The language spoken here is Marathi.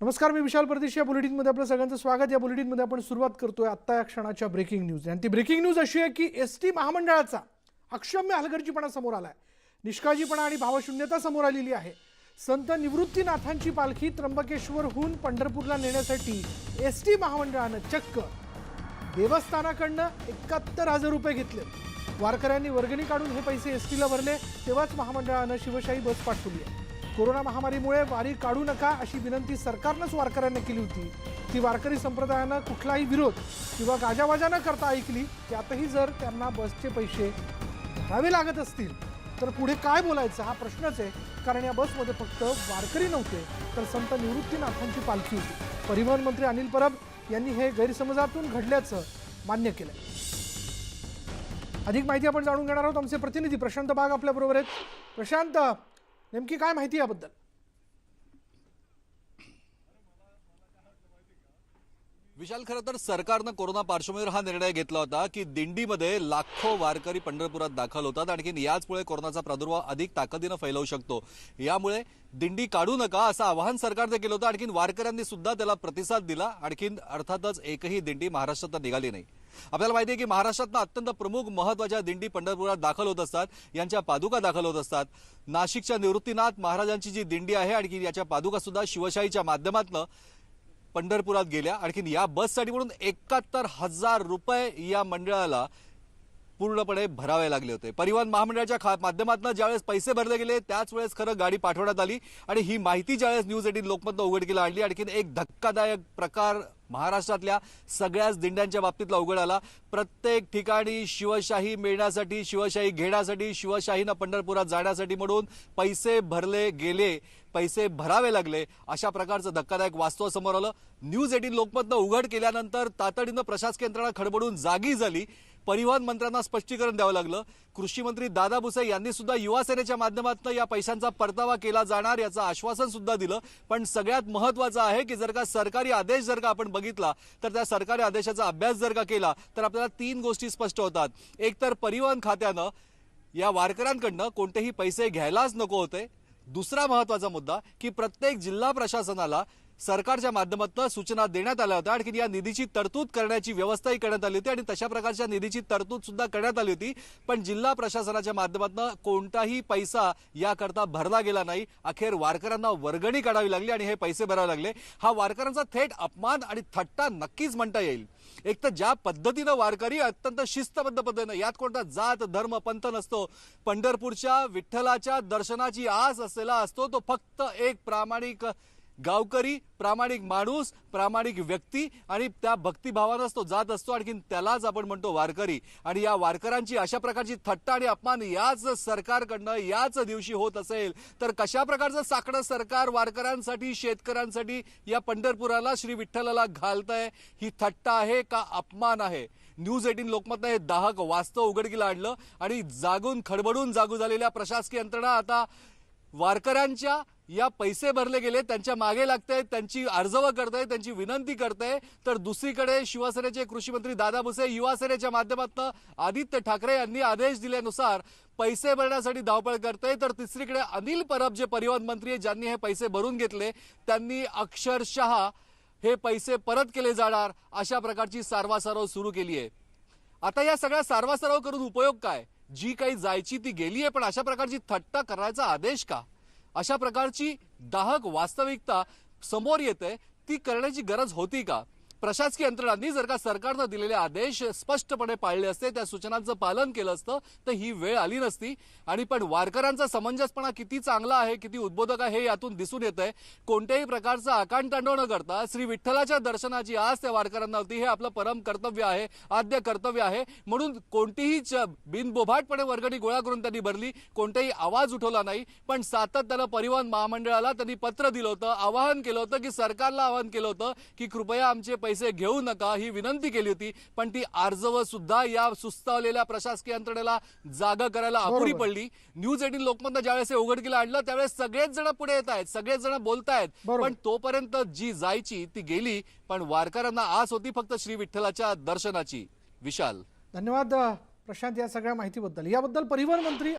नमस्कार मी विशाल परदेश. या बुलेटिनमध्ये आपलं सगळ्यांचं स्वागत. या बुलेटिनमध्ये आपण सुरुवात करतोय आत्ता या क्षणाच्या ब्रेकिंग न्यूज आणि ती ब्रेकिंग न्यूज अशी आहे की एस टी महामंडळाचा अक्षम्य हलगर्जीपणा समोर आला आहे निष्काळजीपणा आणि भावशून्यता समोर आलेली आहे. संत निवृत्तीनाथांची पालखी त्र्यंबकेश्वरहून पंढरपूरला नेण्यासाठी एस टी महामंडळानं चक्क देवस्थानाकडनं एकाहत्तर हजार रुपये घेतले. वारकऱ्यांनी वर्गणी काढून हे पैसे एस टीला भरले. तेव्हाच महामंडळानं शिवशाही बस पाठवली आहे. कोरोना महामारीमुळे वारी काढू नका अशी विनंती सरकारनंच वारकऱ्यांना केली होती. ती वारकरी संप्रदायानं कुठलाही विरोध किंवा गाजावाजा न करता ऐकली त्यातही जर त्यांना बसचे पैसे भरावे लागत असतील तर पुढे काय बोलायचं हा प्रश्नच आहे. कारण या बसमध्ये फक्त वारकरी नव्हते तर संत निवृत्तीनाथांची पालखी होती. परिवहन मंत्री अनिल परब यांनी हे गैरसमजातून घडल्याचं मान्य केलंय. अधिक माहिती आपण जाणून घेणार आहोत. आमचे प्रतिनिधी प्रशांत बाग आपल्याबरोबर आहेत. प्रशांत नेमकी काय माहिती याबद्दल? विशाल खरं तर सरकारनं कोरोना पार्श्वभूमीवर हा निर्णय घेतला होता की दिंडीमध्ये लाखो वारकरी पंढरपुरात दाखल होतात. आणखीन याचमुळे कोरोनाचा प्रादुर्भाव अधिक ताकदीनं फैलवू शकतो. यामुळे दिंडी काढू नका असं आवाहन सरकारने केलं होतं. आणखीन वारकऱ्यांनी सुद्धा त्याला प्रतिसाद दिला. आणखीन अर्थातच एकही दिंडी महाराष्ट्रात निघाली नाही. आपल्याला माहिती आहे की महाराष्ट्रातनं अत्यंत प्रमुख महत्त्वाच्या दिंडी पंढरपुरात दाखल होत असतात. यांच्या पादुका दाखल होत असतात. नाशिकच्या निवृत्तीनाथ महाराजांची जी दिंडी आहे आणखी याच्या पादुका सुद्धा शिवशाहीच्या माध्यमातनं पंढरपुरात गेल्या. आणखीन या बससाठी म्हणून एकाहत्तर हजार रुपये या मंडळाला पूर्णपणे भरावे लागले होते. परिवहन महामंडळाच्या खा माध्यमातून ज्यावेळेस पैसे भरले गेले त्याच वेळेस खरं गाडी पाठवण्यात आली आणि ही माहिती ज्यावेळेस न्यूज एटीन लोकमतनं उघडकीला आणली आणखीन एक धक्कादायक प्रकार महाराष्ट्रातल्या सगळ्याच दिंड्यांच्या बाबतीतला उघड आला. प्रत्येक ठिकाणी शिवशाही मिळण्यासाठी शिवशाही घेण्यासाठी शिवशाहीनं पंढरपुरात जाण्यासाठी म्हणून पैसे भरले गेले पैसे भरावे लागले अशा प्रकारचं धक्कादायक वास्तव समोर आलं. न्यूज एटीन लोकमतनं उघड केल्यानंतर तातडीनं प्रशासकीय यंत्रणा खडबडून जागी झाली. परिवहन मंत्र्यांना स्पष्टीकरण द्यावं लागलं. कृषी मंत्री दादा भुसे यांनी सुद्धा युवा सेनेच्या माध्यमातून या पैशांचा परतावा केला जाणार याचं आश्वासन सुद्धा दिलं. पण सगळ्यात महत्वाचं आहे की जर का सरकारी आदेश जर का आपण बघितला तर त्या सरकारी आदेशाचा अभ्यास जर का केला तर आपल्याला तीन गोष्टी स्पष्ट होतात. एक तर परिवहन खात्यानं या वारकऱ्यांकडनं कोणतेही पैसे घ्यायलाच नको होते. दुसरा महत्त्वाचा मुद्दा की प्रत्येक जिल्हा प्रशासनाला सरकारच्या माध्यमातून सूचना देण्यात आल्या होत्या. आणखी या निधीची तरतूद करण्याची व्यवस्थाही करण्यात आली होती आणि तशा प्रकारच्या निधीची तरतूद सुद्धा करण्यात आली होती. पण जिल्हा प्रशासनाच्या माध्यमातून कोणताही पैसा याकरता भरला गेला नाही. अखेर वारकऱ्यांना वर्गणी काढावी लागली आणि हे पैसे भरावे लागले. हा वारकऱ्यांचा थेट अपमान आणि थट्टा नक्कीच म्हणता येईल. एक तर ज्या पद्धतीनं वारकरी अत्यंत शिस्तबद्ध पद्धतीनं यात कोणता जात धर्म पंथ नसतो. पंढरपूरच्या विठ्ठलाच्या दर्शनाची आस असलेला असतो तो फक्त एक प्रामाणिक गावकरी प्रामाणिक माणूस प्रामाणिक व्यक्ती आणि त्या भक्तिभावानंच तो जात असतो. आणखीन त्यालाच आपण म्हणतो वारकरी. आणि या वारकऱ्यांची अशा प्रकारची थट्टा आणि अपमान याच सरकारकडनं याच दिवशी होत असेल तर कशा प्रकारचं साकडं सरकार वारकऱ्यांसाठी शेतकऱ्यांसाठी या पंढरपुराला श्री विठ्ठलाला घालतंय? ही थट्टा आहे का अपमान आहे? न्यूज एटीन लोकमतनं हे दाहक वास्तव उघडकीला आणलं आणि जागून खडबडून जागू झालेल्या प्रशासकीय यंत्रणा आता वारकऱ्यांच्या या पैसे भरले गेले त्यांच्या मागे लागते त्यांची अर्जवं करते त्यांची विनंती करते तर दुसरीकडे शिवसेनेचे कृषी मंत्री दादा भुसे युवासेनेच्या माध्यमातून आदित्य ठाकरे यांनी आदेश दिल्यानुसार पैसे भरण्यासाठी धावपळ करते तर तिसरीकडे अनिल परब जे परिवहन मंत्री आहे ज्यांनी हे पैसे भरून घेतले त्यांनी अक्षरशः हे पैसे परत केले जाणार. अशा प्रकारची सारवासारव सुरू केली आहे. आता या सगळ्या सारवासारव करून उपयोग काय? जी काही जायची ती गेली आहे पण अशा प्रकारची थट्टा करायचा आदेश का? अशा प्रकारची दाहक वास्तविकता समोर येते ती करण्याची गरज होती का? प्रशासकीय यंत्रणांनी जर का सरकारनं दिलेले आदेश स्पष्टपणे पाळले असते त्या सूचनांचं पालन केलं असतं तर ही वेळ आली नसती. आणि पण वारकऱ्यांचा समंजसपणा किती चांगला आहे किती उद्बोधक आहे हे यातून दिसून येत आहे कोणत्याही प्रकारचा आकांतांडव न करता श्री विठ्ठलाच्या दर्शनाची आज त्या वारकऱ्यांना होती. हे आपलं परम कर्तव्य आहे आद्य कर्तव्य आहे. म्हणून कोणतीही च- बिनबोभाटपणे वर्गणी गोळा करून त्यांनी भरली कोणताही आवाज उठवला नाही. पण सातत्यानं परिवहन महामंडळाला त्यांनी पत्र दिलं होतं आवाहन केलं होतं की सरकारला आवाहन केलं होतं की कृपया आमचे पैसे घेऊ नका ही विनंती केली होती पण ती आर्जव सुद्धा या सुस्तावलेल्या प्रशासकीय यंत्रणेला जागा करायला अपुरी. पडली. न्यूज एटीन लोकमतनं ज्यावेळेस हे उघडकीला आणलं त्यावेळेस सगळेच जण पुढे येत आहेत सगळेच जण बोलतायत. पण तोपर्यंत जी जायची ती गेली पण वारकऱ्यांना आस होती फक्त श्री विठ्ठलाच्या दर्शनाची. विशाल. धन्यवाद प्रशांत या सगळ्या माहितीबद्दल. याबद्दल परिवहन मंत्री